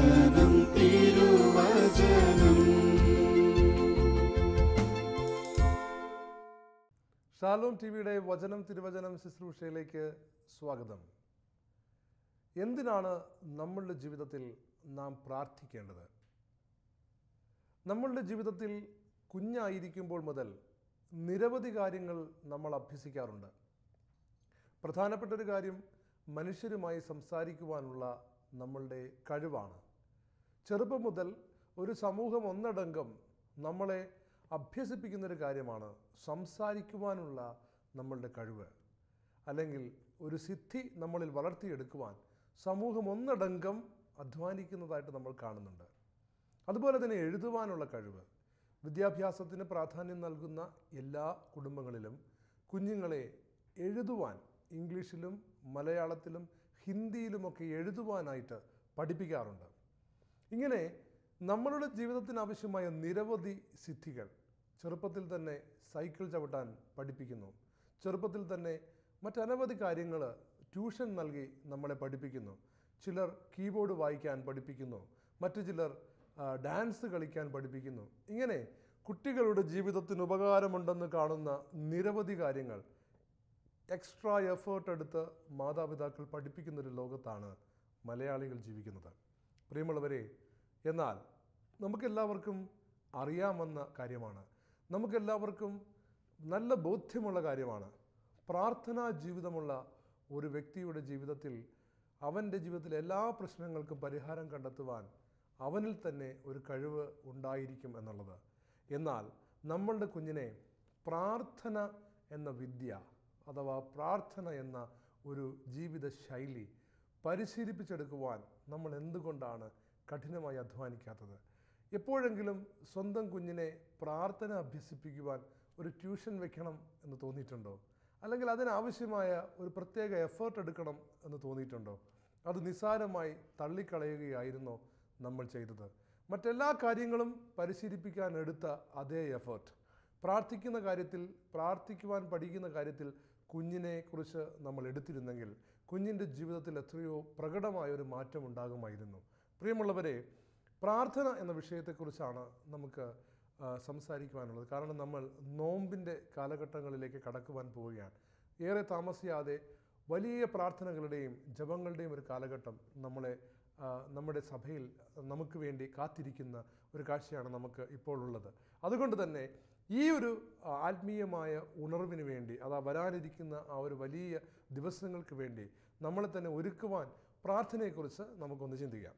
തിരുവചനം തിരുവചനം. Shalom T വിയുടെ വചനം തിരുവചനം ശുശ്രൂഷയിലേക്ക് സ്വാഗതം. എന്തിനാണ് നമ്മളുടെ ജീവിതത്തിൽ നാം പ്രാർത്ഥിക്കേണ്ടത്? നമ്മളുടെ ജീവിതത്തിൽ കുഞ്ഞായിരിക്കുമ്പോൾ മുതൽ നിരവധി കാര്യങ്ങൾ നമ്മൾ അഭ്യസിക്കാറുണ്ട്. പ്രധാനപ്പെട്ട ഒരു കാര്യം മനുഷ്യരുമായി സംസാരിക്കുവാനുള്ള നമ്മളുടെ കഴിവാണ്. ചെറുപ്പം മുതൽ ഒരു സമൂഹം ഒന്നടങ്കം നമ്മളെ അഭ്യസിപ്പിക്കുന്നൊരു കാര്യമാണ് സംസാരിക്കുവാനുള്ള നമ്മളുടെ കഴിവ്. അല്ലെങ്കിൽ ഒരു സിദ്ധി നമ്മളിൽ വളർത്തിയെടുക്കുവാൻ സമൂഹം ഒന്നടങ്കം അധ്വാനിക്കുന്നതായിട്ട് നമ്മൾ കാണുന്നുണ്ട്. അതുപോലെ തന്നെ എഴുതുവാനുള്ള കഴിവ്. വിദ്യാഭ്യാസത്തിന് പ്രാധാന്യം നൽകുന്ന എല്ലാ കുടുംബങ്ങളിലും കുഞ്ഞുങ്ങളെ എഴുതുവാൻ ഇംഗ്ലീഷിലും മലയാളത്തിലും ഹിന്ദിയിലുമൊക്കെ എഴുതുവാനായിട്ട് പഠിപ്പിക്കാറുണ്ട്. ഇങ്ങനെ നമ്മളുടെ ജീവിതത്തിന് ആവശ്യമായ നിരവധി സിദ്ധികൾ ചെറുപ്പത്തിൽ തന്നെ സൈക്കിൾ ചവിട്ടാൻ പഠിപ്പിക്കുന്നു. ചെറുപ്പത്തിൽ തന്നെ മറ്റനവധി കാര്യങ്ങൾ ട്യൂഷൻ നൽകി നമ്മളെ പഠിപ്പിക്കുന്നു. ചിലർ കീബോർഡ് വായിക്കാൻ പഠിപ്പിക്കുന്നു. മറ്റു ചിലർ ഡാൻസ് കളിക്കാൻ പഠിപ്പിക്കുന്നു. ഇങ്ങനെ കുട്ടികളുടെ ജീവിതത്തിന് ഉപകാരമുണ്ടെന്ന് കാണുന്ന നിരവധി കാര്യങ്ങൾ എക്സ്ട്രാ എഫേർട്ട് എടുത്ത് മാതാപിതാക്കൾ പഠിപ്പിക്കുന്നൊരു ലോകത്താണ് മലയാളികൾ ജീവിക്കുന്നത്. പ്രിയമുള്ളവരെ എന്നാൽ നമുക്കെല്ലാവർക്കും അറിയാമെന്ന കാര്യമാണ്. നമുക്കെല്ലാവർക്കും നല്ല ബോധ്യമുള്ള കാര്യമാണ്. പ്രാർത്ഥനാ ജീവിതമുള്ള ഒരു വ്യക്തിയുടെ ജീവിതത്തിൽ അവന്റെ ജീവിതത്തിലെ എല്ലാ പ്രശ്നങ്ങൾക്കും പരിഹാരം കണ്ടെത്തുവാൻ അവനിൽ തന്നെ ഒരു കഴിവ് ഉണ്ടായിരിക്കും എന്നുള്ളത്. എന്നാൽ നമ്മളുടെ കുഞ്ഞിനെ പ്രാർത്ഥന എന്ന വിദ്യ അഥവാ പ്രാർത്ഥന എന്ന ഒരു ജീവിത ശൈലി പരിശീലിപ്പിച്ചെടുക്കുവാൻ നമ്മൾ എന്തുകൊണ്ടാണ് കഠിനമായി അധ്വാനിക്കാത്തത്? എപ്പോഴെങ്കിലും സ്വന്തം കുഞ്ഞിനെ പ്രാർത്ഥന അഭ്യസിപ്പിക്കുവാൻ ഒരു ട്യൂഷൻ വെക്കണം എന്ന് തോന്നിയിട്ടുണ്ടോ? അല്ലെങ്കിൽ അതിനാവശ്യമായ ഒരു പ്രത്യേക എഫേർട്ട് എടുക്കണം എന്ന് തോന്നിയിട്ടുണ്ടോ? അത് നിസ്സാരമായി തള്ളിക്കളയുകയായിരുന്നോ നമ്മൾ ചെയ്തത്? മറ്റെല്ലാ കാര്യങ്ങളും പരിശീലിപ്പിക്കാൻ എടുത്ത അതേ എഫേർട്ട് പ്രാർത്ഥിക്കുന്ന കാര്യത്തിൽ പ്രാർത്ഥിക്കുവാൻ പഠിക്കുന്ന കാര്യത്തിൽ കുഞ്ഞിനെ കുറിച്ച് നമ്മൾ എടുത്തിരുന്നെങ്കിൽ കുഞ്ഞിന്റെ ജീവിതത്തിൽ എത്രയോ പ്രകടമായ ഒരു മാറ്റം ഉണ്ടാകുമായിരുന്നു പ്രിയമുള്ളവരെ പ്രാർത്ഥന എന്ന വിഷയത്തെക്കുറിച്ചാണ് നമുക്ക് സംസാരിക്കുവാനുള്ളത്. കാരണം നമ്മൾ നോമ്പിന്റെ കാലഘട്ടങ്ങളിലേക്ക് കടക്കുവാൻ പോവുകയാണ്. ഏറെ താമസിയാതെ വലിയ പ്രാർത്ഥനകളുടെയും ജപങ്ങളുടെയും ഒരു കാലഘട്ടം നമ്മളെ നമ്മുടെ സഭയിൽ നമുക്ക് വേണ്ടി കാത്തിരിക്കുന്ന ഒരു കാഴ്ചയാണ് നമുക്ക് ഇപ്പോൾ ഉള്ളത്. അതുകൊണ്ട് തന്നെ ഈ ഒരു ആത്മീയമായ ഉണർവിന് വേണ്ടി അതാ വരാനിരിക്കുന്ന ആ ഒരു വലിയ ദിവസങ്ങൾക്ക് വേണ്ടി നമ്മളെ തന്നെ ഒരുക്കുവാൻ പ്രാർത്ഥനയെക്കുറിച്ച് നമുക്കൊന്ന് ചിന്തിക്കാം.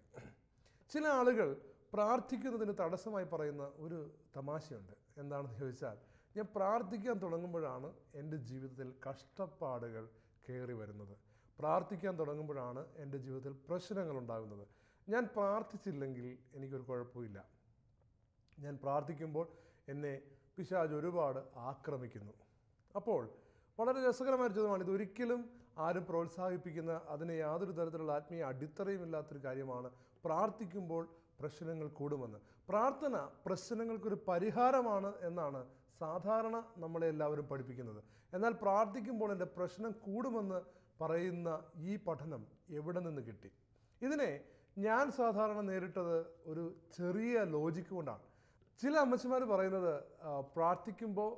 ചില ആളുകൾ പ്രാർത്ഥിക്കുന്നതിന് തടസ്സമായി പറയുന്ന ഒരു തമാശയുണ്ട്. എന്താണെന്ന് ചോദിച്ചാൽ ഞാൻ പ്രാർത്ഥിക്കാൻ തുടങ്ങുമ്പോഴാണ് എന്റെ ജീവിതത്തിൽ കഷ്ടപ്പാടുകൾ കയറി വരുന്നത്. പ്രാർത്ഥിക്കാൻ തുടങ്ങുമ്പോഴാണ് എന്റെ ജീവിതത്തിൽ പ്രശ്നങ്ങൾ ഉണ്ടാകുന്നത്. ഞാൻ പ്രാർത്ഥിച്ചില്ലെങ്കിൽ എനിക്കൊരു കുഴപ്പമില്ല. ഞാൻ പ്രാർത്ഥിക്കുമ്പോൾ എന്നെ പിശാജ് ഒരുപാട് ആക്രമിക്കുന്നു. അപ്പോൾ വളരെ രസകരമായ ഒരു ചോദ്യമാണ്. ഇതൊരിക്കലും ആരും പ്രോത്സാഹിപ്പിക്കുന്ന അതിന് യാതൊരു തരത്തിലുള്ള ആത്മീയ അടിത്തറയും ഇല്ലാത്തൊരു കാര്യമാണ് പ്രാർത്ഥിക്കുമ്പോൾ പ്രശ്നങ്ങൾ കൂടുമെന്ന്. പ്രാർത്ഥന പ്രശ്നങ്ങൾക്കൊരു പരിഹാരമാണ് എന്നാണ് സാധാരണ നമ്മളെ എല്ലാവരും പഠിപ്പിക്കുന്നത്. എന്നാൽ പ്രാർത്ഥിക്കുമ്പോൾ എന്റെ പ്രശ്നം കൂടുമെന്ന് പറയുന്ന ഈ പഠനം എവിടെ നിന്ന് കിട്ടി? ഇതിനെ ഞാൻ സാധാരണ നേരിട്ടത് ഒരു ചെറിയ ലോജിക്ക് കൊണ്ടാണ്. ചില അമ്മച്ചിമാർ പറയുന്നത് പ്രാർത്ഥിക്കുമ്പോൾ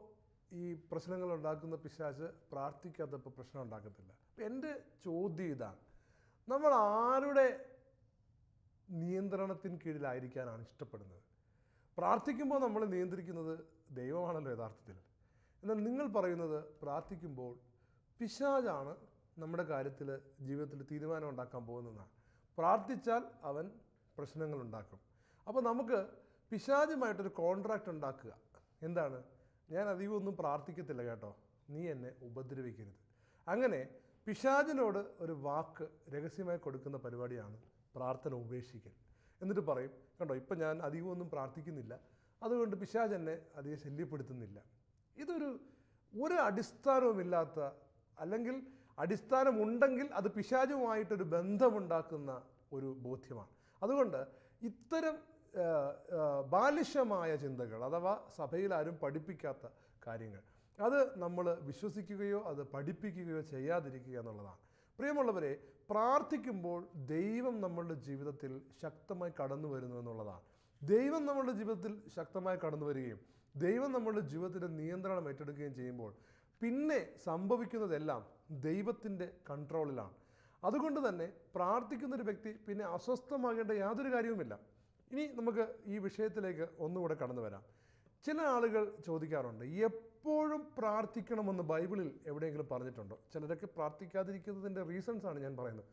ഈ പ്രശ്നങ്ങൾ ഉണ്ടാക്കുന്ന പിശാച്ച് പ്രാർത്ഥിക്കാത്തപ്പോൾ പ്രശ്നം ഉണ്ടാക്കത്തില്ല. എന്റെ ചോദ്യം ഇതാണ്. നമ്മൾ ആരുടെ നിയന്ത്രണത്തിന് കീഴിലായിരിക്കാനാണ് ഇഷ്ടപ്പെടുന്നത്? പ്രാർത്ഥിക്കുമ്പോൾ നമ്മൾ നിയന്ത്രിക്കുന്നത് ദൈവമാണല്ലോ യഥാർത്ഥത്തിൽ. എന്നാൽ നിങ്ങൾ പറയുന്നത് പ്രാർത്ഥിക്കുമ്പോൾ പിശാജാണ് നമ്മുടെ കാര്യത്തിൽ ജീവിതത്തിൽ തീരുമാനം ഉണ്ടാക്കാൻ പോകുന്നതാണ് പ്രാർത്ഥിച്ചാൽ അവൻ പ്രശ്നങ്ങൾ ഉണ്ടാക്കും. അപ്പോൾ നമുക്ക് പിശാചുമായിട്ടൊരു കോൺട്രാക്റ്റ് ഉണ്ടാക്കുക. എന്താണ്? ഞാൻ അധികം ഒന്നും പ്രാർത്ഥിക്കത്തില്ല കേട്ടോ. നീ എന്നെ ഉപദ്രവിക്കരുത്. അങ്ങനെ പിശാചിനോട് ഒരു വാക്ക് രഹസ്യമായി കൊടുക്കുന്ന പരിപാടിയാണ് പ്രാർത്ഥന ഉപേക്ഷിക്കൽ. എന്നിട്ട് പറയും കണ്ടോ ഇപ്പം ഞാൻ അധികമൊന്നും പ്രാർത്ഥിക്കുന്നില്ല. അതുകൊണ്ട് പിശാജ് എന്നെ അധികം ശല്യപ്പെടുത്തുന്നില്ല. ഇതൊരു ഒരു അടിസ്ഥാനവുമില്ലാത്ത അല്ലെങ്കിൽ അടിസ്ഥാനമുണ്ടെങ്കിൽ അത് പിശാചുമായിട്ടൊരു ബന്ധമുണ്ടാക്കുന്ന ഒരു ബോധ്യമാണ്. അതുകൊണ്ട് ഇത്തരം ബാലിശമായ ചിന്തകൾ അഥവാ സഭയിൽ ആരും പഠിപ്പിക്കാത്ത കാര്യങ്ങൾ. അത് നമ്മൾ വിശ്വസിക്കുകയോ അത് പഠിപ്പിക്കുകയോ ചെയ്യാതിരിക്കുക എന്നുള്ളതാണ്. പ്രിയമുള്ളവരെ പ്രാർത്ഥിക്കുമ്പോൾ ദൈവം നമ്മളുടെ ജീവിതത്തിൽ ശക്തമായി കടന്നു വരുന്നു എന്നുള്ളതാണ്. ദൈവം നമ്മളുടെ ജീവിതത്തിൽ ശക്തമായി കടന്നു വരികയും ദൈവം നമ്മളുടെ ജീവിതത്തിന്റെ നിയന്ത്രണം ഏറ്റെടുക്കുകയും ചെയ്യുമ്പോൾ പിന്നെ സംഭവിക്കുന്നതെല്ലാം ദൈവത്തിന്റെ കൺട്രോളിലാണ് അതുകൊണ്ട് തന്നെ പ്രാർത്ഥിക്കുന്ന ഒരു വ്യക്തി പിന്നെ അസ്വസ്ഥമാകേണ്ട യാതൊരു കാര്യവുമില്ല. ഇനി നമുക്ക് ഈ വിഷയത്തിലേക്ക് ഒന്നുകൂടെ കടന്നു വരാം. ചില ആളുകൾ ചോദിക്കാറുണ്ട് എപ്പോഴും പ്രാർത്ഥിക്കണമെന്ന് ബൈബിളിൽ എവിടെയെങ്കിലും പറഞ്ഞിട്ടുണ്ടോ? ചിലരൊക്കെ പ്രാർത്ഥിക്കാതിരിക്കുന്നതിന്റെ റീസൺസ് ആണ് ഞാൻ പറയുന്നത്.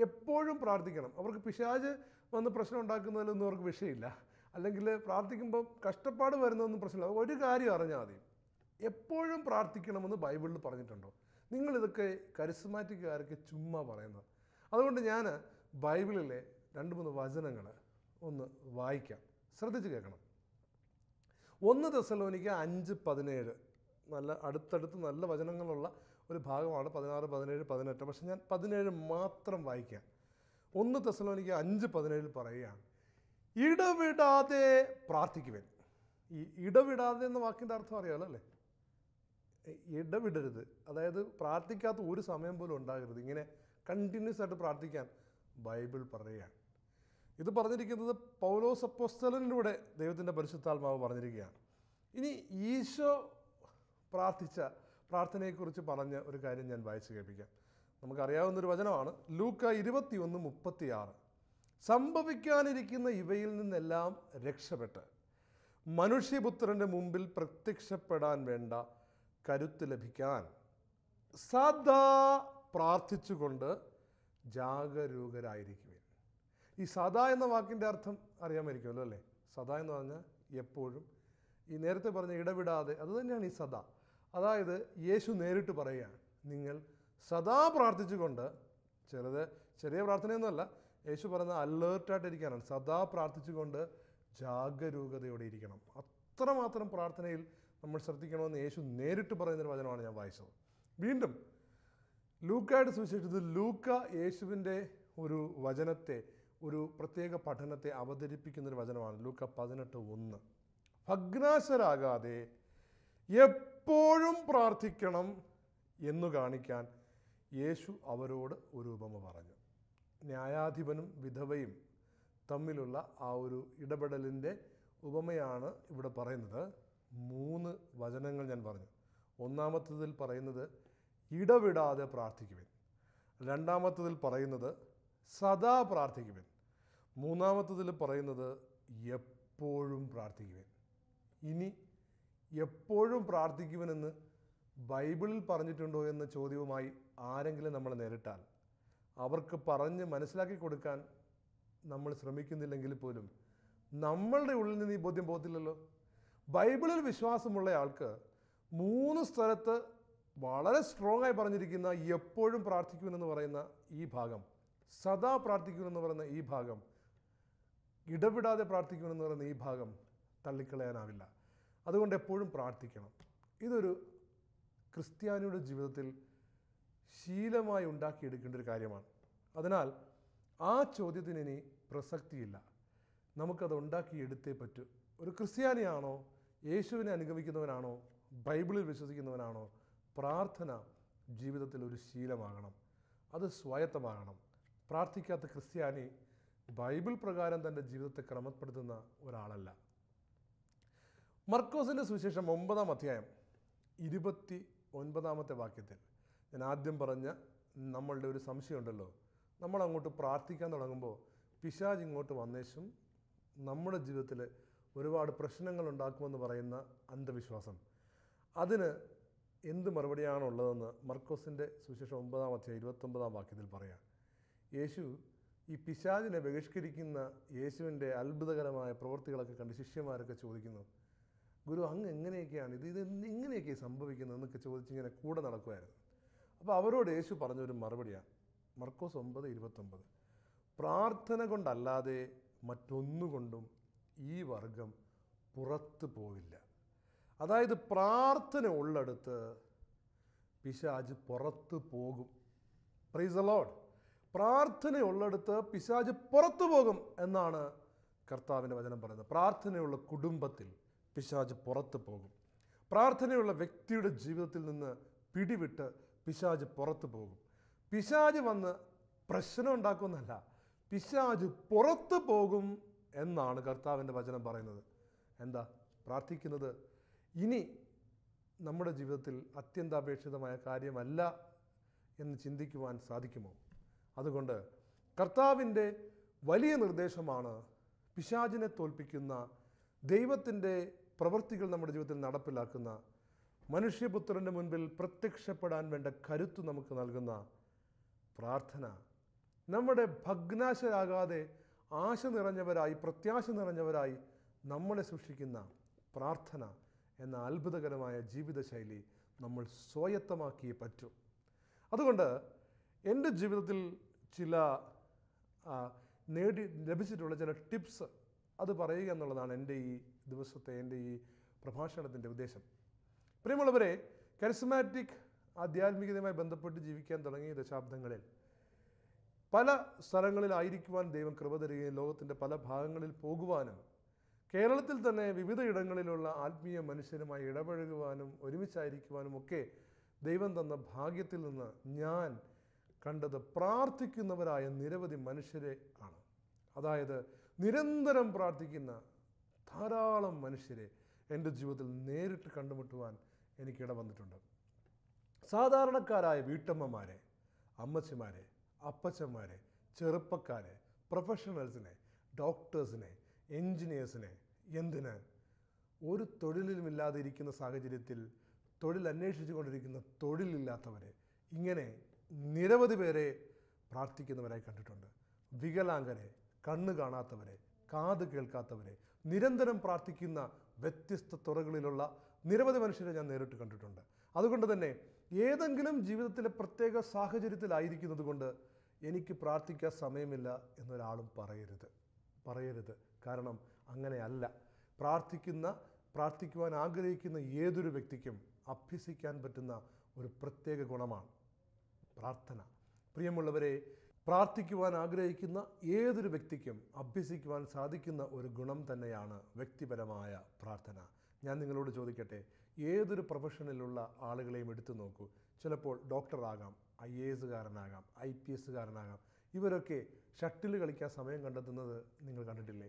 എപ്പോഴും പ്രാർത്ഥിക്കണം. അവർക്ക് പിശാജ് വന്ന് പ്രശ്നം ഉണ്ടാക്കുന്നതിലൊന്നും അവർക്ക് വിഷയമില്ല. അല്ലെങ്കിൽ പ്രാർത്ഥിക്കുമ്പോൾ കഷ്ടപ്പാട് വരുന്നതൊന്നും പ്രശ്നമില്ല. ഒരു കാര്യം അറിഞ്ഞാൽ മതി. എപ്പോഴും പ്രാർത്ഥിക്കണമെന്ന് ബൈബിളിൽ പറഞ്ഞിട്ടുണ്ടോ? നിങ്ങളിതൊക്കെ കരിസ്മാറ്റിക്കാരൊക്കെ ചുമ്മാ പറയുന്നത്. അതുകൊണ്ട് ഞാൻ ബൈബിളിലെ രണ്ട് മൂന്ന് വചനങ്ങൾ ഒന്ന് വായിക്കാം. ശ്രദ്ധിച്ച് കേൾക്കണം. ഒന്ന് ദസലോനിക്ക് അഞ്ച് പതിനേഴ്. നല്ല അടുത്തടുത്ത് നല്ല വചനങ്ങളുള്ള ഒരു ഭാഗമാണ് പതിനാറ് പതിനേഴ് പതിനെട്ട്. പക്ഷെ ഞാൻ പതിനേഴ് മാത്രം വായിക്കാം. ഒന്ന് ദസലോനിക്ക് അഞ്ച് പതിനേഴിൽ പറയുകയാണ്. ഇടവിടാതെ പ്രാർത്ഥിക്കുവൻ. ഈ ഇടവിടാതെ എന്ന വാക്കിന്റെ അർത്ഥം അറിയാമല്ലോ അല്ലേ? ഇടവിടരുത്. അതായത് പ്രാർത്ഥിക്കാത്ത ഒരു സമയം പോലും ഉണ്ടാകരുത്. ഇങ്ങനെ കണ്ടിന്യൂസ് ആയിട്ട് പ്രാർത്ഥിക്കാൻ ബൈബിൾ പറയുകയാണ്. ഇത് പറഞ്ഞിരിക്കുന്നത് പൗലോസ് അപ്പോസ്തലനിലൂടെ ദൈവത്തിന്റെ പരിശുദ്ധാത്മാവ് പറഞ്ഞിരിക്കുകയാണ്. ഇനി ഈശോ പ്രാർത്ഥിച്ച പ്രാർത്ഥനയെക്കുറിച്ച് പറഞ്ഞ ഒരു കാര്യം ഞാൻ വായിച്ചു കേൾപ്പിക്കാം. നമുക്കറിയാവുന്ന ഒരു വചനമാണ് ലൂക്ക ഇരുപത്തി ഒന്ന് മുപ്പത്തിയാറ്. സംഭവിക്കാനിരിക്കുന്ന ഇവയിൽ നിന്നെല്ലാം രക്ഷപ്പെട്ട് മനുഷ്യപുത്രന്റെ മുമ്പിൽ പ്രത്യക്ഷപ്പെടാൻ വേണ്ട കരുത്ത് ലഭിക്കാൻ സദാ പ്രാർത്ഥിച്ചുകൊണ്ട് ജാഗരൂകരായിരിക്കുവിൻ ഈ സദാ എന്ന വാക്കിന്റെ അർത്ഥം അറിയാമായിരിക്കുമല്ലോ അല്ലേ? സദാ എന്ന് പറഞ്ഞാൽ എപ്പോഴും. ഈ നേരത്തെ പറഞ്ഞ ഇടവിടാതെ അത് തന്നെയാണ് ഈ സദാ. അതായത് യേശു നേരിട്ട് പറയുകയാണ് നിങ്ങൾ സദാ പ്രാർത്ഥിച്ചുകൊണ്ട് ചിലത് ചെറിയ പ്രാർത്ഥനയൊന്നുമല്ല യേശു പറയുന്ന അലേർട്ടായിട്ടിരിക്കാനാണ് സദാ പ്രാർത്ഥിച്ചുകൊണ്ട് ജാഗരൂകതയോടെ ഇരിക്കണം. അത്രമാത്രം പ്രാർത്ഥനയിൽ നമ്മൾ ശ്രദ്ധിക്കണമെന്ന് യേശു നേരിട്ട് പറയുന്നൊരു വചനമാണ് ഞാൻ വായിച്ചത്. വീണ്ടും ലൂക്കായിട്ട് സുവിശേഷത്തിൽ ലൂക്ക യേശുവിന്റെ ഒരു വചനത്തെ ഒരു പ്രത്യേക പഠനത്തെ അവതരിപ്പിക്കുന്ന ഒരു വചനമാണ് ലൂക്ക പതിനെട്ട് ഒന്ന്. ഭഗ്നാശരാകാതെ എപ്പോഴും പ്രാർത്ഥിക്കണം എന്ന് കാണിക്കാൻ യേശു അവരോട് ഒരു ഉപമ പറഞ്ഞു. ന്യായാധിപനും വിധവയും തമ്മിലുള്ള ആ ഒരു ഇടപെടലിന്റെ ഉപമയാണ് ഇവിടെ പറയുന്നത്. മൂന്ന് വചനങ്ങൾ ഞാൻ പറഞ്ഞു. ഒന്നാമത്തതിൽ പറയുന്നത് ഇടവിടാതെ പ്രാർത്ഥിക്കുവിൻ. രണ്ടാമത്തതിൽ പറയുന്നത് സദാ പ്രാർത്ഥിക്കുവിൻ. മൂന്നാമത്തതിൽ പറയുന്നത് എപ്പോഴും പ്രാർത്ഥിക്കുവിൻ. ഇനി എപ്പോഴും പ്രാർത്ഥിക്കുവനെന്ന് ബൈബിളിൽ പറഞ്ഞിട്ടുണ്ടോ എന്ന ചോദ്യവുമായി ആരെങ്കിലും നമ്മൾ നേരിട്ടാൽ അവർക്ക് പറഞ്ഞ് മനസ്സിലാക്കി കൊടുക്കാൻ നമ്മൾ ശ്രമിക്കുന്നില്ലെങ്കിൽ പോലും നമ്മളുടെ ഉള്ളിൽ നിന്ന് ഈ ബോധ്യം പോകത്തില്ലല്ലോ. ബൈബിളിൽ വിശ്വാസമുള്ള ആൾക്ക് മൂന്ന് സ്ഥലത്ത് വളരെ സ്ട്രോങ് ആയി പറഞ്ഞിരിക്കുന്ന എപ്പോഴും പ്രാർത്ഥിക്കുമെന്ന് പറയുന്ന ഈ ഭാഗം സദാ പ്രാർത്ഥിക്കുമെന്ന് പറയുന്ന ഈ ഭാഗം ഇടപെടാതെ പ്രാർത്ഥിക്കുമെന്ന് പറയുന്ന ഈ ഭാഗം തള്ളിക്കളയാനാവില്ല. അതുകൊണ്ട് എപ്പോഴും പ്രാർത്ഥിക്കണം. ഇതൊരു ക്രിസ്ത്യാനിയുടെ ജീവിതത്തിൽ ശീലമായി ഉണ്ടാക്കിയെടുക്കേണ്ട ഒരു കാര്യമാണ്. അതിനാൽ ആ ചോദ്യത്തിന് ഇനി പ്രസക്തിയില്ല. നമുക്കത് ഉണ്ടാക്കിയെടുത്തേ പറ്റൂ. ഒരു ക്രിസ്ത്യാനിയാണോ യേശുവിനെ അനുഗമിക്കുന്നവനാണോ ബൈബിളിൽ വിശ്വസിക്കുന്നവനാണോ പ്രാർത്ഥന ജീവിതത്തിൽ ഒരു ശീലമാകണം. അത് സ്വായത്തമാകണം. പ്രാർത്ഥിക്കാത്ത ക്രിസ്ത്യാനി ബൈബിൾ പ്രകാരം തന്റെ ജീവിതത്തെ ക്രമപ്പെടുത്തുന്ന ഒരാളല്ല. മർക്കോസിന്റെ സുവിശേഷം ഒമ്പതാം അധ്യായം ഇരുപത്തി ഒൻപതാമത്തെ വാക്യത്തിൽ ഞാൻ ആദ്യം പറഞ്ഞ നമ്മളുടെ ഒരു സംശയമുണ്ടല്ലോ നമ്മൾ അങ്ങോട്ട് പ്രാർത്ഥിക്കാൻ തുടങ്ങുമ്പോൾ പിശാജ് ഇങ്ങോട്ട് വന്നേശം നമ്മുടെ ജീവിതത്തിൽ ഒരുപാട് പ്രശ്നങ്ങൾ ഉണ്ടാക്കുമെന്ന് പറയുന്ന അന്ധവിശ്വാസം. അതിന് എന്ത് മറുപടിയാണുള്ളതെന്ന് മർക്കോസിന്റെ സുവിശേഷം ഒമ്പതാം അധ്യായം ഇരുപത്തൊമ്പതാം വാക്യത്തിൽ പറയാം. യേശു ഈ പിശാചിനെ ബഹിഷ്കരിക്കുന്ന യേശുവിന്റെ അത്ഭുതകരമായ പ്രവൃത്തികളൊക്കെ കണ്ട് ശിഷ്യന്മാരൊക്കെ ചോദിക്കുന്നു ഗുരു അങ്ങ് എങ്ങനെയൊക്കെയാണ്? ഇത് ഇത് എന്ത് ഇങ്ങനെയൊക്കെ സംഭവിക്കുന്നത്? എന്നൊക്കെ ചോദിച്ചിങ്ങനെ കൂടെ നടക്കുമായിരുന്നു അപ്പോൾ അവരോട് യേശു പറഞ്ഞൊരു മറുപടിയാണ് മർക്കോസ് ഒമ്പത് ഇരുപത്തൊമ്പത് പ്രാർത്ഥന കൊണ്ടല്ലാതെ മറ്റൊന്നുകൊണ്ടും ഈ വർഗം പുറത്തു പോവില്ല. അതായത് പ്രാർത്ഥന ഉള്ളെടുത്ത് പിശാജ് പുറത്തു പോകും. പ്രൈസ് ലോഡ് പ്രാർത്ഥന ഉള്ളിടത്ത് പിശാജ് പുറത്തു പോകും എന്നാണ് കർത്താവിന്റെ വചനം പറയുന്നത്. പ്രാർത്ഥനയുള്ള കുടുംബത്തിൽ പിശാജ് പുറത്തു പോകും. പ്രാർത്ഥനയുള്ള വ്യക്തിയുടെ ജീവിതത്തിൽ നിന്ന് പിടിവിട്ട് പിശാജ് പുറത്തു പോകും. പിശാജ് വന്ന് പ്രശ്നം ഉണ്ടാക്കുമെന്നല്ല പിശാജ് പുറത്തു പോകും എന്നാണ് കർത്താവിന്റെ വചനം പറയുന്നത്. എന്താ? പ്രാർത്ഥിക്കുന്നത് ഇനി നമ്മുടെ ജീവിതത്തിൽ അത്യന്താപേക്ഷിതമായ കാര്യമല്ല എന്ന് ചിന്തിക്കുവാൻ സാധിക്കുമോ? അതുകൊണ്ട് കർത്താവിന്റെ വലിയ നിർദ്ദേശമാണ് പിശാചിനെ തോൽപ്പിക്കുന്ന ദൈവത്തിന്റെ പ്രവൃത്തികൾ നമ്മുടെ ജീവിതത്തിൽ നടപ്പിലാക്കുന്ന മനുഷ്യപുത്രന്റെ മുൻപിൽ പ്രത്യക്ഷപ്പെടാൻ വേണ്ട കരുത്ത് നമുക്ക് നൽകുന്ന പ്രാർത്ഥന. നമ്മുടെ ഭഗ്നാശരാകാതെ ആശ നിറഞ്ഞവരായി പ്രത്യാശ നിറഞ്ഞവരായി നമ്മളെ സൃഷ്ടിക്കുന്ന പ്രാർത്ഥന എന്ന അത്ഭുതകരമായ ജീവിതശൈലി നമ്മൾ സ്വായത്തമാക്കിയേ പറ്റൂ. അതുകൊണ്ട് എന്റെ ജീവിതത്തിൽ ചില നേടി ലഭിച്ചിട്ടുള്ള ചില ടിപ്സ് അത് പറയുക എന്നുള്ളതാണ് എന്റെ ഈ ദിവസത്തെ എന്റെ ഈ പ്രഭാഷണത്തിന്റെ ഉദ്ദേശം. പ്രിയമുള്ളവരെ കരിസ്മാറ്റിക് ആധ്യാത്മികതയുമായി ബന്ധപ്പെട്ട് ജീവിക്കാൻ തുടങ്ങിയ ദശാബ്ദങ്ങളിൽ പല സ്ഥലങ്ങളിലായിരിക്കുവാൻ ദൈവം കൃപ തരികയും ലോകത്തിന്റെ പല ഭാഗങ്ങളിൽ പോകുവാനും കേരളത്തിൽ തന്നെ വിവിധ ഇടങ്ങളിലുള്ള ആത്മീയ മനുഷ്യരുമായി ഇടപഴകുവാനും ഒരുമിച്ചായിരിക്കുവാനും ഒക്കെ ദൈവം തന്ന ഭാഗ്യത്തിൽ നിന്ന് ഞാൻ കണ്ടത് പ്രാർത്ഥിക്കുന്നവരായ നിരവധി മനുഷ്യരെ ആണ്. അതായത് നിരന്തരം പ്രാർത്ഥിക്കുന്ന ധാരാളം മനുഷ്യരെ എന്റെ ജീവിതത്തിൽ നേരിട്ട് കണ്ടുമുട്ടുവാൻ എനിക്കിട വന്നിട്ടുണ്ട് സാധാരണക്കാരായ വീട്ടമ്മമാരെ അമ്മച്ചിമാരെ അപ്പച്ചന്മാരെ ചെറുപ്പക്കാരെ പ്രൊഫഷണൽസിനെ ഡോക്ടേഴ്സിനെ എൻജിനീയേഴ്സിനെ എന്തിന്? ഒരു തൊഴിലുമില്ലാതെ ഇരിക്കുന്ന സാഹചര്യത്തിൽ തൊഴിൽ അന്വേഷിച്ചു കൊണ്ടിരിക്കുന്ന തൊഴിലില്ലാത്തവരെ ഇങ്ങനെ നിരവധി പേരെ പ്രാർത്ഥിക്കുന്നവരായി കണ്ടിട്ടുണ്ട്. വികലാംഗരെ കണ്ണ് കാണാത്തവരെ കാത് കേൾക്കാത്തവരെ നിരന്തരം പ്രാർത്ഥിക്കുന്ന വ്യത്യസ്ത തുറകളിലുള്ള നിരവധി മനുഷ്യരെ ഞാൻ നേരിട്ട് കണ്ടിട്ടുണ്ട്. അതുകൊണ്ട് തന്നെ ഏതെങ്കിലും ജീവിതത്തിലെ പ്രത്യേക സാഹചര്യത്തിലായിരിക്കുന്നത് കൊണ്ട് എനിക്ക് പ്രാർത്ഥിക്കാൻ സമയമില്ല എന്നൊരാളും പറയരുത്. പറയരുത്. കാരണം അങ്ങനെയല്ല. പ്രാർത്ഥിക്കുന്ന പ്രാർത്ഥിക്കുവാൻ ആഗ്രഹിക്കുന്ന ഏതൊരു വ്യക്തിക്കും അഭ്യസിക്കാൻ പറ്റുന്ന ഒരു പ്രത്യേക ഗുണമാണ്. പ്രാർത്ഥന. പ്രിയമുള്ളവരെ പ്രാർത്ഥിക്കുവാൻ ആഗ്രഹിക്കുന്ന ഏതൊരു വ്യക്തിക്കും അഭ്യസിക്കുവാൻ സാധിക്കുന്ന ഒരു ഗുണം തന്നെയാണ് വ്യക്തിപരമായ പ്രാർത്ഥന. ഞാൻ നിങ്ങളോട് ചോദിക്കട്ടെ ഏതൊരു പ്രൊഫഷനിലുള്ള ആളുകളെയും എടുത്തു നോക്കൂ. ചിലപ്പോൾ ഡോക്ടറാകാം ഐ എ എസുകാരനാകാം ഐ പി എസുകാരനാകാം ഇവരൊക്കെ ഷട്ടിൽ കളിക്കാൻ സമയം കണ്ടെത്തുന്നത് നിങ്ങൾ കണ്ടിട്ടില്ലേ?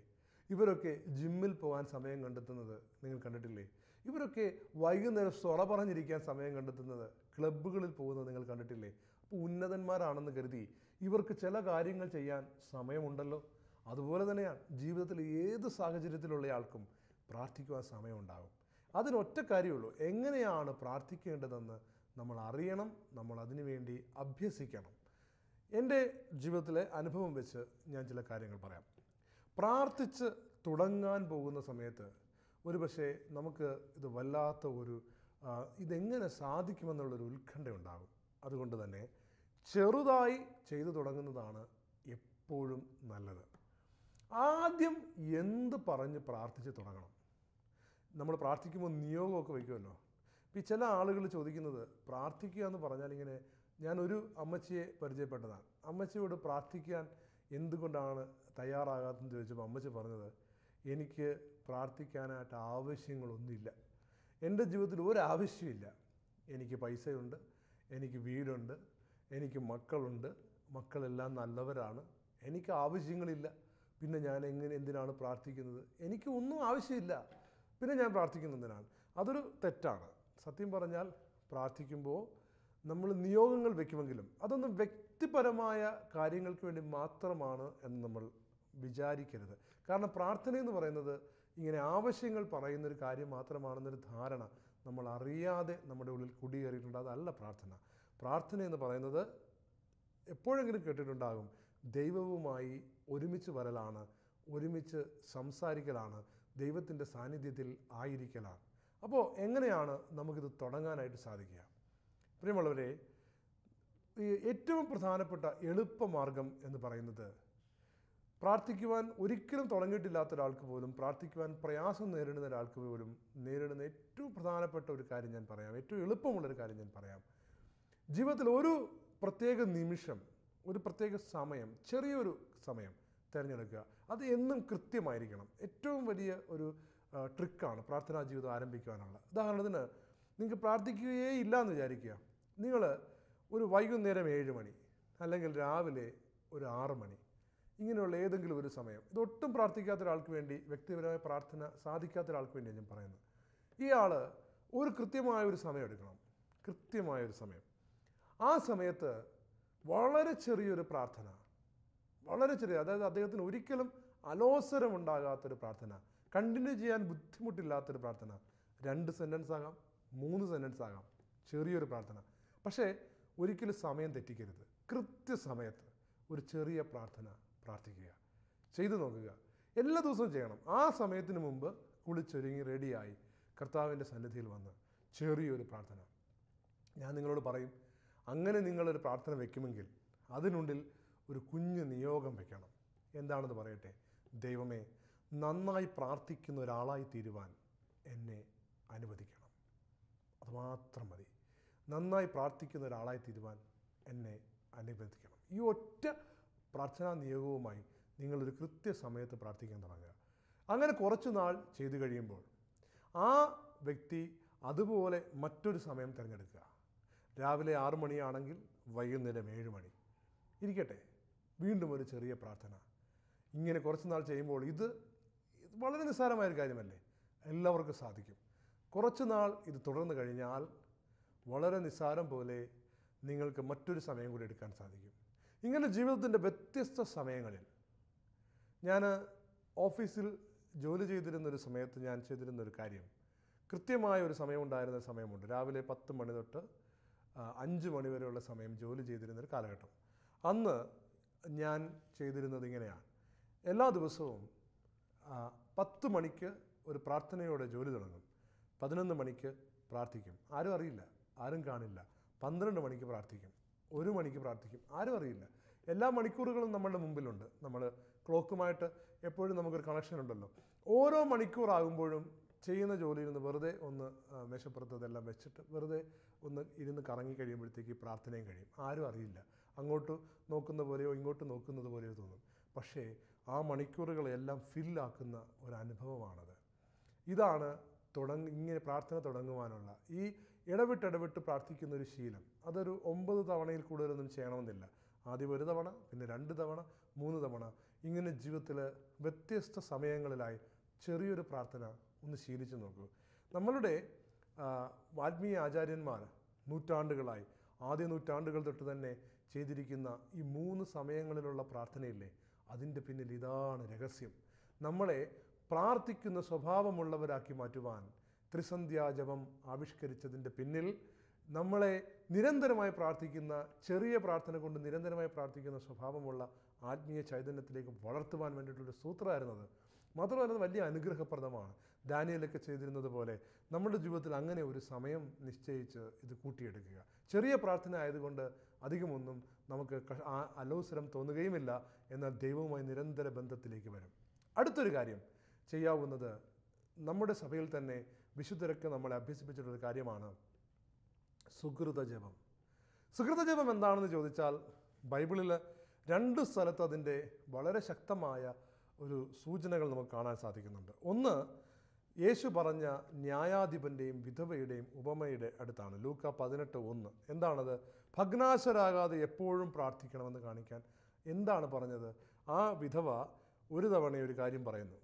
ഇവരൊക്കെ ജിമ്മിൽ പോകാൻ സമയം കണ്ടെത്തുന്നത് നിങ്ങൾ കണ്ടിട്ടില്ലേ? ഇവരൊക്കെ വൈകുന്നേരം സൊള പറഞ്ഞിരിക്കാൻ സമയം കണ്ടെത്തുന്നത് ക്ലബ്ബുകളിൽ പോകുന്നത് നിങ്ങൾ കണ്ടിട്ടില്ലേ? ഉന്നതന്മാരാണെന്ന് കരുതി ഇവർക്ക് ചില കാര്യങ്ങൾ ചെയ്യാൻ സമയമുണ്ടല്ലോ. അതുപോലെ തന്നെയാണ് ജീവിതത്തിൽ ഏത് സാഹചര്യത്തിലുള്ള ആൾക്കും പ്രാർത്ഥിക്കുവാൻ സമയമുണ്ടാകും. അതിനൊറ്റ കാര്യമുള്ളൂ എങ്ങനെയാണ് പ്രാർത്ഥിക്കേണ്ടതെന്ന് നമ്മൾ അറിയണം നമ്മൾ അതിനുവേണ്ടി അഭ്യസിക്കണം. എന്റെ ജീവിതത്തിലെ അനുഭവം വെച്ച് ഞാൻ ചില കാര്യങ്ങൾ പറയാം. പ്രാർത്ഥിച്ച് തുടങ്ങാൻ പോകുന്ന സമയത്ത് ഒരു പക്ഷേ നമുക്ക് ഇത് വല്ലാത്ത ഒരു ഇതെങ്ങനെ സാധിക്കുമെന്നുള്ളൊരു ഉത്കണ്ഠ ഉണ്ടാകും അതുകൊണ്ട് തന്നെ ചെറുതായി ചെയ്തു തുടങ്ങുന്നതാണ് എപ്പോഴും നല്ലത്. ആദ്യം എന്ത് പറഞ്ഞ് പ്രാർത്ഥിച്ച് തുടങ്ങണം? നമ്മൾ പ്രാർത്ഥിക്കുമ്പോൾ നിയോഗമൊക്കെ വയ്ക്കുമല്ലോ. ഇപ്പം ചില ആളുകൾ ചോദിക്കുന്നത് പ്രാർത്ഥിക്കുക എന്ന് പറഞ്ഞാൽ ഇങ്ങനെ ഞാനൊരു അമ്മച്ചിയെ പരിചയപ്പെട്ടതാണ്. അമ്മച്ചിയോട് പ്രാർത്ഥിക്കാൻ എന്തുകൊണ്ടാണ് തയ്യാറാകാത്തതെന്ന് ചോദിച്ചപ്പോൾ അമ്മച്ചി പറഞ്ഞത് എനിക്ക് പ്രാർത്ഥിക്കാനായിട്ട് ആവശ്യങ്ങളൊന്നുമില്ല. എന്റെ ജീവിതത്തിൽ ഒരു ആവശ്യമില്ല എനിക്ക് പൈസയുണ്ട് എനിക്ക് വീടുണ്ട് എനിക്ക് മക്കളുണ്ട്. മക്കളെല്ലാം നല്ലവരാണ്. എനിക്ക് ആവശ്യങ്ങളില്ല. പിന്നെ ഞാൻ എങ്ങനെ എന്തിനാണ് പ്രാർത്ഥിക്കുന്നത്? എനിക്ക് ഒന്നും ആവശ്യമില്ല. പിന്നെ ഞാൻ പ്രാർത്ഥിക്കുന്നതിനാണ് അതൊരു തെറ്റാണ്. സത്യം പറഞ്ഞാൽ പ്രാർത്ഥിക്കുമ്പോൾ നമ്മൾ നിയോഗങ്ങൾ വെക്കുമെങ്കിലും അതൊന്നും വ്യക്തിപരമായ കാര്യങ്ങൾക്ക് വേണ്ടി മാത്രമാണ് എന്ന് നമ്മൾ വിചാരിക്കരുത്. കാരണം പ്രാർത്ഥന എന്ന് പറയുന്നത് ഇങ്ങനെ ആവശ്യങ്ങൾ പറയുന്നൊരു കാര്യം മാത്രമാണെന്നൊരു ധാരണ നമ്മൾ അറിയാതെ നമ്മുടെ ഉള്ളിൽ കുടിയേറിയിട്ടുണ്ട്. അതല്ല പ്രാർത്ഥന. പ്രാർത്ഥന എന്ന് പറയുന്നത് എപ്പോഴെങ്കിലും കേട്ടിട്ടുണ്ടാകും. ദൈവവുമായി ഒരുമിച്ച് വരലാണ് ഒരുമിച്ച് സംസാരിക്കലാണ് ദൈവത്തിന്റെ സാന്നിധ്യത്തിൽ ആയിരിക്കലാണ്. അപ്പോൾ എങ്ങനെയാണ് നമുക്കിത് തുടങ്ങാനായിട്ട് സാധിക്കുക? പ്രിയമുള്ളവരെ ഏറ്റവും പ്രധാനപ്പെട്ട എളുപ്പമാർഗം എന്ന് പറയുന്നത് പ്രാർത്ഥിക്കുവാൻ ഒരിക്കലും തുടങ്ങിയിട്ടില്ലാത്ത ഒരാൾക്ക് പോലും പ്രാർത്ഥിക്കുവാൻ പ്രയാസം നേരിടുന്ന ഒരാൾക്ക് പോലും നേരിടുന്ന ഏറ്റവും പ്രധാനപ്പെട്ട ഒരു കാര്യം ഞാൻ പറയാം. ഏറ്റവും എളുപ്പമുള്ളൊരു കാര്യം ഞാൻ പറയാം. ജീവിതത്തിൽ ഒരു പ്രത്യേക നിമിഷം ഒരു പ്രത്യേക സമയം ചെറിയൊരു സമയം തിരഞ്ഞെടുക്കുക. അത് എന്നും കൃത്യമായിരിക്കണം. ഏറ്റവും വലിയ ഒരു ട്രിക്കാണ് പ്രാർത്ഥനാ ജീവിതം ആരംഭിക്കുവാനുള്ള ഉദാഹരണത്തിന് നിങ്ങൾക്ക് പ്രാർത്ഥിക്കുകയേ ഇല്ല എന്ന് വിചാരിക്കുക. നിങ്ങൾ ഒരു വൈകുന്നേരം ഏഴ് മണി അല്ലെങ്കിൽ രാവിലെ ഒരു ആറ് മണി ഇങ്ങനെയുള്ള ഏതെങ്കിലും ഒരു സമയം. ഇതൊട്ടും പ്രാർത്ഥിക്കാത്ത ഒരാൾക്ക് വേണ്ടി വ്യക്തിപരമായ പ്രാർത്ഥന സാധിക്കാത്ത ഒരാൾക്ക് വേണ്ടിയാണ് ഞാൻ പറയുന്നത്. ആൾ ഒരു കൃത്യമായ ഒരു സമയം എടുക്കണം. കൃത്യമായ ഒരു സമയം. ആ സമയത്ത് വളരെ ചെറിയൊരു പ്രാർത്ഥന. വളരെ ചെറിയ അതായത് അദ്ദേഹത്തിന് ഒരിക്കലും അലോസരമുണ്ടാകാത്തൊരു പ്രാർത്ഥന. കണ്ടിന്യൂ ചെയ്യാൻ ബുദ്ധിമുട്ടില്ലാത്തൊരു പ്രാർത്ഥന. രണ്ട് സെന്റൻസ് ആകാം മൂന്ന് സെന്റൻസ് ആകാം. ചെറിയൊരു പ്രാർത്ഥന. പക്ഷേ ഒരിക്കലും സമയം തെറ്റിക്കരുത്. കൃത്യസമയത്ത് ഒരു ചെറിയ പ്രാർത്ഥന പ്രാർത്ഥിക്കുക. ചെയ്തു നോക്കുക. എല്ലാ ദിവസവും ചെയ്യണം. ആ സമയത്തിന് മുമ്പ് കുളിച്ചൊരുങ്ങി റെഡിയായി കർത്താവിന്റെ സന്നിധിയിൽ വന്ന് ചെറിയൊരു പ്രാർത്ഥന. ഞാൻ നിങ്ങളോട് പറയും അങ്ങനെ നിങ്ങളൊരു പ്രാർത്ഥന വെക്കുമെങ്കിൽ അതിനുള്ളിൽ ഒരു കുഞ്ഞു നിയോഗം വെക്കണം. എന്താണെന്ന് പറയട്ടെ? ദൈവമേ നന്നായി പ്രാർത്ഥിക്കുന്ന ഒരാളായി തീരുവാൻ എന്നെ അനുവദിക്കണം. അതുമാത്രം മതി. നന്നായി പ്രാർത്ഥിക്കുന്ന ഒരാളായി തീരുവാൻ എന്നെ അനുവദിക്കണം. ഈ ഒറ്റ പ്രാർത്ഥനാ നിയോഗവുമായി നിങ്ങളൊരു കൃത്യസമയത്ത് പ്രാർത്ഥിക്കാൻ തുടങ്ങുക. അങ്ങനെ കുറച്ച് നാൾ ചെയ്തു കഴിയുമ്പോൾ ആ വ്യക്തി അതുപോലെ മറ്റൊരു സമയം തിരഞ്ഞെടുക്കുക. രാവിലെ ആറ് മണിയാണെങ്കിൽ വൈകുന്നേരം ഏഴ് മണി. ഇരിക്കട്ടെ. വീണ്ടും ഒരു ചെറിയ പ്രാർത്ഥന. ഇങ്ങനെ കുറച്ച് നാൾ ചെയ്യുമ്പോൾ ഇത് വളരെ നിസ്സാരമായൊരു കാര്യമല്ലേ? എല്ലാവർക്കും സാധിക്കും. കുറച്ച് നാൾ ഇത് തുടർന്ന് കഴിഞ്ഞാൽ വളരെ നിസ്സാരം പോലെ നിങ്ങൾക്ക് മറ്റൊരു സമയം കൂടി എടുക്കാൻ സാധിക്കും. ഇങ്ങനെ ജീവിതത്തിന്റെ വ്യത്യസ്ത സമയങ്ങളിൽ ഞാൻ ഓഫീസിൽ ജോലി ചെയ്തിരുന്നൊരു സമയത്ത് ഞാൻ ചെയ്തിരുന്നൊരു കാര്യം കൃത്യമായ ഒരു സമയമുണ്ടായിരുന്ന സമയമുണ്ട്. രാവിലെ പത്ത് മണി തൊട്ട് അഞ്ച് മണിവരെയുള്ള സമയം ജോലി ചെയ്തിരുന്നൊരു കാലഘട്ടം. അന്ന് ഞാൻ ചെയ്തിരുന്നത് ഇങ്ങനെയാണ്. എല്ലാ ദിവസവും പത്ത് മണിക്ക് ഒരു പ്രാർത്ഥനയോടെ ജോലി തുടങ്ങും. പതിനൊന്ന് മണിക്ക് പ്രാർത്ഥിക്കും. ആരും അറിയില്ല. ആരും കാണില്ല. പന്ത്രണ്ട് മണിക്ക് പ്രാർത്ഥിക്കും. ഒരു മണിക്ക് പ്രാർത്ഥിക്കും. ആരും അറിയില്ല. എല്ലാ മണിക്കൂറുകളും നമ്മളുടെ മുമ്പിലുണ്ട്. നമ്മൾ ക്ലോക്കുമായിട്ട് എപ്പോഴും നമുക്കൊരു കണക്ഷൻ ഉണ്ടല്ലോ ഓരോ മണിക്കൂറാകുമ്പോഴും ചെയ്യുന്ന ജോലിയിൽ നിന്ന് വെറുതെ ഒന്ന് മേശപ്പുറത്തതെല്ലാം വെച്ചിട്ട് വെറുതെ ഒന്ന് ഇരുന്ന് കറങ്ങി കഴിയുമ്പോഴത്തേക്ക് പ്രാർത്ഥനയും കഴിയും. ആരും അറിയില്ല. അങ്ങോട്ട് നോക്കുന്ന പോലെയോ ഇങ്ങോട്ട് നോക്കുന്നത് പോലെയോ തോന്നും. പക്ഷേ ആ മണിക്കൂറുകളെല്ലാം ഫില്ലാക്കുന്ന ഒരു ഇതാണ് തുടങ്ങ ഇങ്ങനെ പ്രാർത്ഥന തുടങ്ങുവാനുള്ള ഈ ഇടവിട്ടിടവിട്ട് ഇടവിട്ട് പ്രാർത്ഥിക്കുന്ന ഒരു ശീലം. അതൊരു ഒമ്പത് തവണയിൽ കൂടുതലൊന്നും ചെയ്യണമെന്നില്ല. ആദ്യം ഒരു തവണ പിന്നെ രണ്ട് തവണ മൂന്ന് തവണ ഇങ്ങനെ ജീവിതത്തിൽ വ്യത്യസ്ത സമയങ്ങളിലായി ചെറിയൊരു പ്രാർത്ഥന ഒന്ന് ശീലിച്ച് നോക്കൂ. നമ്മളുടെ വാത്മീയ ആചാര്യന്മാർ നൂറ്റാണ്ടുകളായി ആദ്യ നൂറ്റാണ്ടുകൾ തൊട്ട് തന്നെ ചെയ്തിരിക്കുന്ന ഈ മൂന്ന് സമയങ്ങളിലുള്ള പ്രാർത്ഥനയില്ലേ അതിന്റെ പിന്നിൽ ഇതാണ് രഹസ്യം. നമ്മളെ പ്രാർത്ഥിക്കുന്ന സ്വഭാവമുള്ളവരാക്കി മാറ്റുവാൻ ത്രിസന്ധ്യാജപം ആവിഷ്കരിച്ചതിന്റെ പിന്നിൽ നമ്മളെ നിരന്തരമായി പ്രാർത്ഥിക്കുന്ന ചെറിയ പ്രാർത്ഥന കൊണ്ട് നിരന്തരമായി പ്രാർത്ഥിക്കുന്ന സ്വഭാവമുള്ള ആത്മീയ ചൈതന്യത്തിലേക്ക് വളർത്തുവാൻ വേണ്ടിയിട്ടുള്ളൊരു സൂത്രമായിരുന്നത് മാത്രമല്ല അത് വലിയ അനുഗ്രഹപ്രദമാണ്. ദാനിയലൊക്കെ ചെയ്തിരുന്നത് പോലെ നമ്മുടെ ജീവിതത്തിൽ അങ്ങനെ ഒരു സമയം നിശ്ചയിച്ച് ഇത് കൂട്ടിയെടുക്കുക. ചെറിയ പ്രാർത്ഥന ആയതുകൊണ്ട് അധികമൊന്നും നമുക്ക് അലോസരം തോന്നുകയുമില്ല. എന്നാൽ ദൈവവുമായി നിരന്തര ബന്ധത്തിലേക്ക് വരും. അടുത്തൊരു കാര്യം ചെയ്യാവുന്നത് നമ്മുടെ സഭയിൽ തന്നെ വിശുദ്ധരൊക്കെ നമ്മളെ അഭ്യസിപ്പിച്ചിട്ടുള്ള കാര്യമാണ് സുഹൃത ജപം. സുഹൃത ജപം എന്താണെന്ന് ചോദിച്ചാൽ ബൈബിളിൽ രണ്ട് സ്ഥലത്ത് അതിന്റെ വളരെ ശക്തമായ ഒരു സൂചനകൾ നമുക്ക് കാണാൻ സാധിക്കുന്നുണ്ട്. ഒന്ന് യേശു പറഞ്ഞ ന്യായാധിപന്റെയും വിധവയുടെയും ഉപമയുടെ അടുത്താണ്. ലൂക്ക പതിനെട്ട് ഒന്ന്. എന്താണത്? ഭഗ്നാശരാകാതെ എപ്പോഴും പ്രാർത്ഥിക്കണമെന്ന് കാണിക്കാൻ എന്താണ് പറഞ്ഞത്? ആ വിധവ ഒരു തവണ ഒരു കാര്യം പറയുന്നു.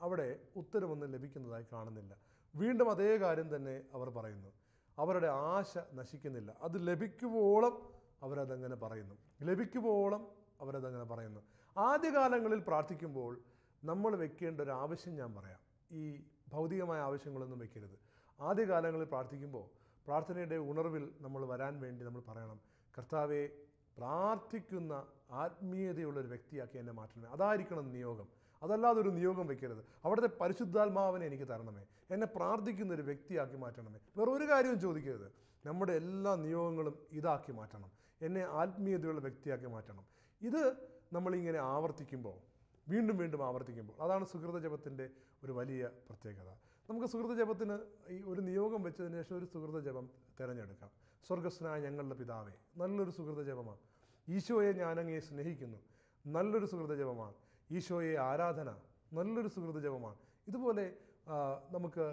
അവിടെ ഉത്തരവൊന്നും ലഭിക്കുന്നതായി കാണുന്നില്ല. വീണ്ടും അതേ കാര്യം തന്നെ അവർ പറയുന്നു. അവരുടെ ആശ നശിക്കുന്നില്ല. അത് ലഭിക്കുവോളം അവരതങ്ങനെ പറയുന്നു. ലഭിക്കുവോളം അവരതങ്ങനെ പറയുന്നു. ആദ്യകാലങ്ങളിൽ പ്രാർത്ഥിക്കുമ്പോൾ നമ്മൾ വെക്കേണ്ട ഒരു ആവശ്യം ഞാൻ പറയാം. ഈ ഭൗതികമായ ആവശ്യങ്ങളൊന്നും വെക്കരുത്. ആദ്യകാലങ്ങളിൽ പ്രാർത്ഥിക്കുമ്പോൾ പ്രാർത്ഥനയുടെ ഉണർവിൽ നമ്മൾ വരാൻ വേണ്ടി നമ്മൾ പറയണം. കർത്താവെ പ്രാർത്ഥിക്കുന്ന ആത്മീയതയുള്ള ഒരു വ്യക്തിയാക്കി എന്നെ മാറ്റണമേ. അതായിരിക്കണം നിയോഗം. അതല്ലാതെ ഒരു നിയോഗം വെക്കരുത്. അവിടുത്തെ പരിശുദ്ധാത്മാവിനെ എനിക്ക് തരണമേ. എന്നെ പ്രാർത്ഥിക്കുന്ന ഒരു വ്യക്തിയാക്കി മാറ്റണമേ. വേറെ ഒരു കാര്യവും ചോദിക്കരുത്. നമ്മുടെ എല്ലാ നിയോഗങ്ങളും ഇതാക്കി മാറ്റണം. എന്നെ ആത്മീയതയുള്ള വ്യക്തിയാക്കി മാറ്റണം. ഇത് നമ്മളിങ്ങനെ ആവർത്തിക്കുമ്പോൾ വീണ്ടും വീണ്ടും ആവർത്തിക്കുമ്പോൾ അതാണ് സുഹൃത ജപത്തിന്റെ ഒരു വലിയ പ്രത്യേകത. നമുക്ക് സുഹൃത ജപത്തിന് ഈ ഒരു നിയോഗം വെച്ചതിന് ശേഷം ഒരു സുഹൃത ജപം തിരഞ്ഞെടുക്കാം. സ്വർഗസ്നായ ഞങ്ങളുടെ പിതാവേ നല്ലൊരു സുഹൃത ജപമാണ് ഈശോയെ ഞാനങ്ങയെ സ്നേഹിക്കുന്നു. നല്ലൊരു സുഹൃത ജപമാണ് ഈശോയെ ആരാധന നല്ലൊരു സുഹൃത ജപമാണ് ഇതുപോലെ നമുക്ക്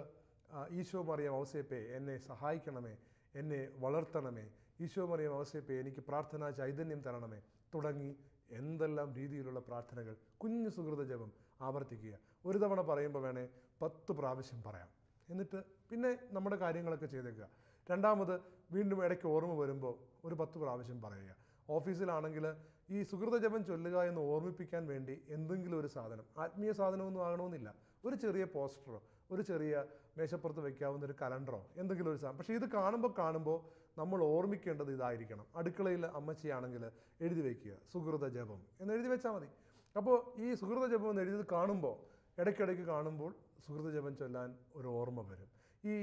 ഈശോ മറിയം ഔസേപ്പെ എന്നെ സഹായിക്കണമേ എന്നെ വളർത്തണമേ ഈശോ മറിയം അവസേപ്പേ എനിക്ക് പ്രാർത്ഥനാ ചൈതന്യം തരണമേ തുടങ്ങി എന്തെല്ലാം രീതിയിലുള്ള പ്രാർത്ഥനകൾ കുഞ്ഞു സുഹൃത ജപം ആവർത്തിക്കുക. ഒരു തവണ പറയുമ്പോൾ വേണേ പത്ത് പ്രാവശ്യം പറയാം. എന്നിട്ട് പിന്നെ നമ്മുടെ കാര്യങ്ങളൊക്കെ ചെയ്തേക്കുക. രണ്ടാമത് വീണ്ടും ഇടയ്ക്ക് ഓർമ്മ വരുമ്പോൾ ഒരു പത്ത് പ്രാവശ്യം പറയുക. ഓഫീസിലാണെങ്കിൽ ഈ സുഹൃത ജപം ചൊല്ലുക എന്ന് ഓർമ്മിപ്പിക്കാൻ വേണ്ടി എന്തെങ്കിലും ഒരു സാധനം ആത്മീയ സാധനമൊന്നും ആകണമെന്നില്ല. ഒരു ചെറിയ പോസ്റ്ററോ ഒരു ചെറിയ മേശപ്പുറത്ത് വയ്ക്കാവുന്ന ഒരു കലണ്ടറോ എന്തെങ്കിലും ഒരു സാധനം. പക്ഷേ ഇത് കാണുമ്പോൾ കാണുമ്പോൾ നമ്മൾ ഓർമ്മിക്കേണ്ടത് ഇതായിരിക്കണം. അടുക്കളയിൽ അമ്മച്ചിയാണെങ്കിൽ എഴുതി വയ്ക്കുക സുഹൃത ജപം എന്ന് എഴുതി വെച്ചാൽ മതി. അപ്പോൾ ഈ സുഹൃത ജപം എന്ന് എഴുതി കാണുമ്പോൾ ഇടയ്ക്കിടയ്ക്ക് കാണുമ്പോൾ സുഹൃത ജപം ചൊല്ലാൻ ഒരു ഓർമ്മ വരും. ഈ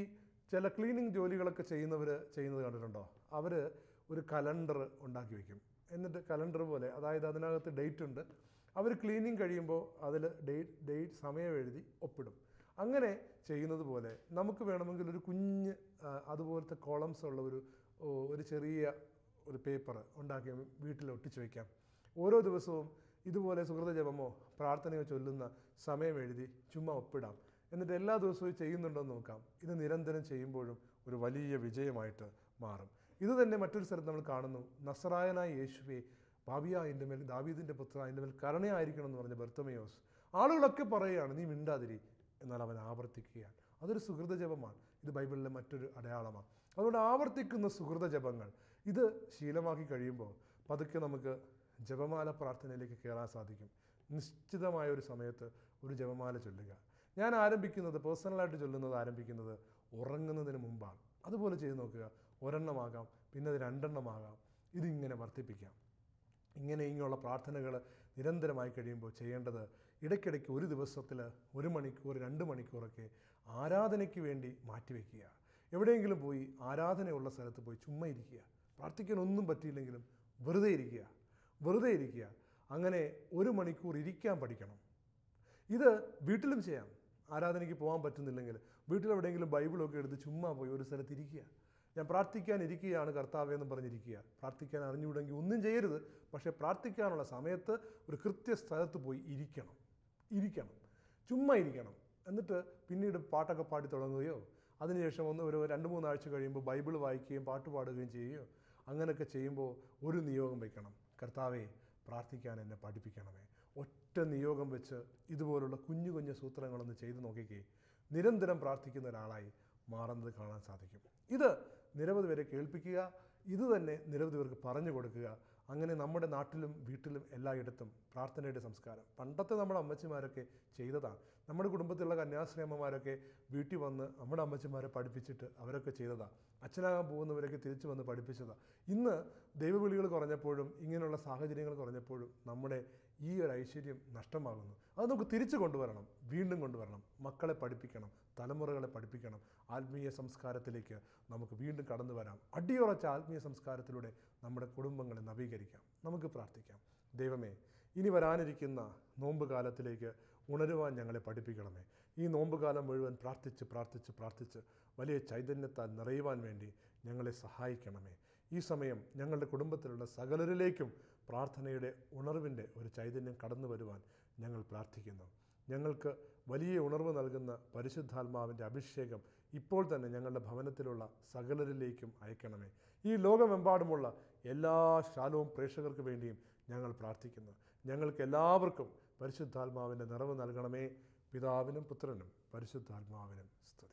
ചില ക്ലീനിങ് ജോലികളൊക്കെ ചെയ്യുന്നവർ ചെയ്യുന്നത് കണ്ടിട്ടുണ്ടോ? അവർ ഒരു കലണ്ടർ ഉണ്ടാക്കി വയ്ക്കും എന്നിട്ട് കലണ്ടർ പോലെ അതായത് അതിനകത്ത് ഡേറ്റ് ഉണ്ട്. അവർ ക്ലീനിങ് കഴിയുമ്പോൾ അതിൽ ഡേറ്റ് ഡേറ്റ് സമയം എഴുതി ഒപ്പിടും. അങ്ങനെ ചെയ്യുന്നത് പോലെ നമുക്ക് വേണമെങ്കിൽ ഒരു കുഞ്ഞ് അതുപോലത്തെ കോളംസ് ഉള്ള ഒരു ഒരു ചെറിയ ഒരു പേപ്പർ ഉണ്ടാക്കി വീട്ടിൽ ഒട്ടിച്ചു വയ്ക്കാം. ഓരോ ദിവസവും ഇതുപോലെ സുഹൃത ജപമോ പ്രാർത്ഥനയോ ചൊല്ലുന്ന സമയം എഴുതി ചുമ്മാ ഒപ്പിടാം. എന്നിട്ട് എല്ലാ ദിവസവും ചെയ്യുന്നുണ്ടോ എന്ന് നോക്കാം. ഇത് നിരന്തരം ചെയ്യുമ്പോഴും ഒരു വലിയ വിജയമായിട്ട് മാറും. ഇത് തന്നെ മറ്റൊരു സ്ഥലത്ത് നമ്മൾ കാണുന്നു. നസറായനായ യേശുവെ ഭാവിയ എന്റെ മേൽ ദാവീദിന്റെ പുത്ര എന്റെ മേൽ കരുണയായിരിക്കണം എന്ന് പറഞ്ഞ ബർത്തമയോസ് ആളുകളൊക്കെ പറയുകയാണ് നീ മിണ്ടാതിരി. എന്നാൽ അവൻ ആവർത്തിക്കുകയാണ്. അതൊരു സുഹൃത ജപമാണ്. ഇത് ബൈബിളിലെ മറ്റൊരു അടയാളമാണ്. അതുകൊണ്ട് ആവർത്തിക്കുന്ന സുഹൃത ജപങ്ങൾ. ഇത് ശീലമാക്കി കഴിയുമ്പോൾ പതുക്കെ നമുക്ക് ജപമാല പ്രാർത്ഥനയിലേക്ക് കയറാൻ സാധിക്കും. നിശ്ചിതമായ ഒരു സമയത്ത് ഒരു ജപമാല ചൊല്ലുക. ഞാൻ ആരംഭിക്കുന്നത് പേഴ്സണലായിട്ട് ചൊല്ലുന്നത് ആരംഭിക്കുന്നത് ഉറങ്ങുന്നതിന് മുമ്പാണ്. അതുപോലെ ചെയ്ത് നോക്കുക. ഒരെണ്ണമാകാം പിന്നെ അത് രണ്ടെണ്ണമാകാം. ഇതിങ്ങനെ വർദ്ധിപ്പിക്കാം. ഇങ്ങനെ ഇങ്ങനെയുള്ള പ്രാർത്ഥനകൾ നിരന്തരമായി കഴിയുമ്പോൾ ചെയ്യേണ്ടത് ഇടയ്ക്കിടയ്ക്ക് ഒരു ദിവസത്തിൽ ഒരു മണിക്കൂർ രണ്ട് മണിക്കൂറൊക്കെ ആരാധനയ്ക്ക് വേണ്ടി മാറ്റിവെക്കുക. എവിടെയെങ്കിലും പോയി ആരാധനയുള്ള സ്ഥലത്ത് പോയി ചുമ്മാ ഇരിക്കുക. പ്രാർത്ഥിക്കാൻ ഒന്നും പറ്റിയില്ലെങ്കിലും വെറുതെ ഇരിക്കുക. വെറുതെ ഇരിക്കുക. അങ്ങനെ ഒരു മണിക്കൂർ ഇരിക്കാൻ പഠിക്കണം. ഇത് വീട്ടിലും ചെയ്യാം. ആരാധനയ്ക്ക് പോകാൻ പറ്റുന്നില്ലെങ്കിൽ വീട്ടിലെവിടെയെങ്കിലും ബൈബിളൊക്കെ എടുത്ത് ചുമ്മാ പോയി ഒരു സ്ഥലത്ത് ഇരിക്കുക. ഞാൻ പ്രാർത്ഥിക്കാൻ ഇരിക്കുകയാണ് കർത്താവേ എന്ന് പറഞ്ഞിരിക്കുക. പ്രാർത്ഥിക്കാൻ അറിഞ്ഞുകൂടെങ്കിൽ ഒന്നും ചെയ്യരുത്. പക്ഷേ പ്രാർത്ഥിക്കാനുള്ള സമയത്ത് ഒരു കൃത്യ സ്ഥലത്ത് പോയി ഇരിക്കണം. ഇരിക്കണം. ചുമ്മാ ഇരിക്കണം. എന്നിട്ട് പിന്നീട് പാട്ടൊക്കെ പാടി തുടങ്ങുകയോ അതിനുശേഷം ഒന്ന് ഒരു രണ്ട് മൂന്നാഴ്ച കഴിയുമ്പോൾ ബൈബിൾ വായിക്കുകയും പാട്ട് പാടുകയും ചെയ്യുകയോ അങ്ങനെയൊക്കെ ചെയ്യുമ്പോൾ ഒരു നിയോഗം വയ്ക്കണം കർത്താവേ പ്രാർത്ഥിക്കാൻ എന്നെ പഠിപ്പിക്കണമേ. ഒറ്റ നിയോഗം വെച്ച് ഇതുപോലുള്ള കുഞ്ഞു കുഞ്ഞു സൂത്രങ്ങളൊന്ന് ചെയ്തു നോക്കിക്കേ. നിരന്തരം പ്രാർത്ഥിക്കുന്ന ഒരാളായി മാറുന്നത് കാണാൻ സാധിക്കും. ഇത് നിരവധി പേരെ കേൾപ്പിക്കുക ഇത് തന്നെ നിരവധി പേർക്ക് പറഞ്ഞു കൊടുക്കുക അങ്ങനെ നമ്മുടെ നാട്ടിലും വീട്ടിലും എല്ലായിടത്തും പ്രാർത്ഥനയുടെ സംസ്കാരം. പണ്ടത്തെ നമ്മുടെ അമ്മച്ചിമാരൊക്കെ ചെയ്തതാണ്. നമ്മുടെ കുടുംബത്തിലുള്ള കന്യാശ്രീമ്മമാരൊക്കെ വീട്ടിൽ വന്ന് നമ്മുടെ അമ്മച്ചിമാരെ പഠിപ്പിച്ചിട്ട് അവരൊക്കെ ചെയ്തതാണ് അച്ഛനാകാൻ പോകുന്നവരൊക്കെ തിരിച്ചു വന്ന് പഠിപ്പിച്ചതാണ് ഇന്ന് ദൈവവിളികൾ കുറഞ്ഞപ്പോഴും ഇങ്ങനെയുള്ള സാഹചര്യങ്ങൾ കുറഞ്ഞപ്പോഴും നമ്മുടെ ഈ ഒരു ഐശ്വര്യം നഷ്ടമാകുന്നു. അത് നമുക്ക് തിരിച്ചു കൊണ്ടുവരണം. വീണ്ടും കൊണ്ടുവരണം. മക്കളെ പഠിപ്പിക്കണം. തലമുറകളെ പഠിപ്പിക്കണം. ആത്മീയ സംസ്കാരത്തിലേക്ക് നമുക്ക് വീണ്ടും കടന്നു വരാം. അടിയുറച്ച ആത്മീയ സംസ്കാരത്തിലൂടെ നമ്മുടെ കുടുംബങ്ങളെ നവീകരിക്കാം. നമുക്ക് പ്രാർത്ഥിക്കാം. ദൈവമേ ഇനി വരാനിരിക്കുന്ന നോമ്പ് കാലത്തിലേക്ക് ഉണരുവാൻ ഞങ്ങളെ പഠിപ്പിക്കണമേ. ഈ നോമ്പ് കാലം മുഴുവൻ പ്രാർത്ഥിച്ച് പ്രാർത്ഥിച്ച് പ്രാർത്ഥിച്ച് വലിയ ചൈതന്യത്താൽ നിറയുവാൻ വേണ്ടി ഞങ്ങളെ സഹായിക്കണമേ. ഈ സമയം ഞങ്ങളുടെ കുടുംബത്തിലുള്ള സകലരിലേക്കും പ്രാർത്ഥനയുടെ ഉണർവിന്റെ ഒരു ചൈതന്യം കടന്നു വരുവാൻ ഞങ്ങൾ പ്രാർത്ഥിക്കുന്നു. ഞങ്ങൾക്ക് വലിയ ഉണർവ് നൽകുന്ന പരിശുദ്ധാത്മാവിന്റെ അഭിഷേകം ഇപ്പോൾ തന്നെ ഞങ്ങളുടെ ഭവനത്തിലുള്ള സകലരിലേക്കും അയക്കണമേ. ഈ ലോകമെമ്പാടുമുള്ള എല്ലാ ശാലവും പ്രേക്ഷകർക്ക് വേണ്ടിയും ഞങ്ങൾ പ്രാർത്ഥിക്കുന്നു. ഞങ്ങൾക്ക് എല്ലാവർക്കും പരിശുദ്ധാത്മാവിന്റെ നിറവ് നൽകണമേ. പിതാവിനും പുത്രനും പരിശുദ്ധാത്മാവിനും സ്തുതി.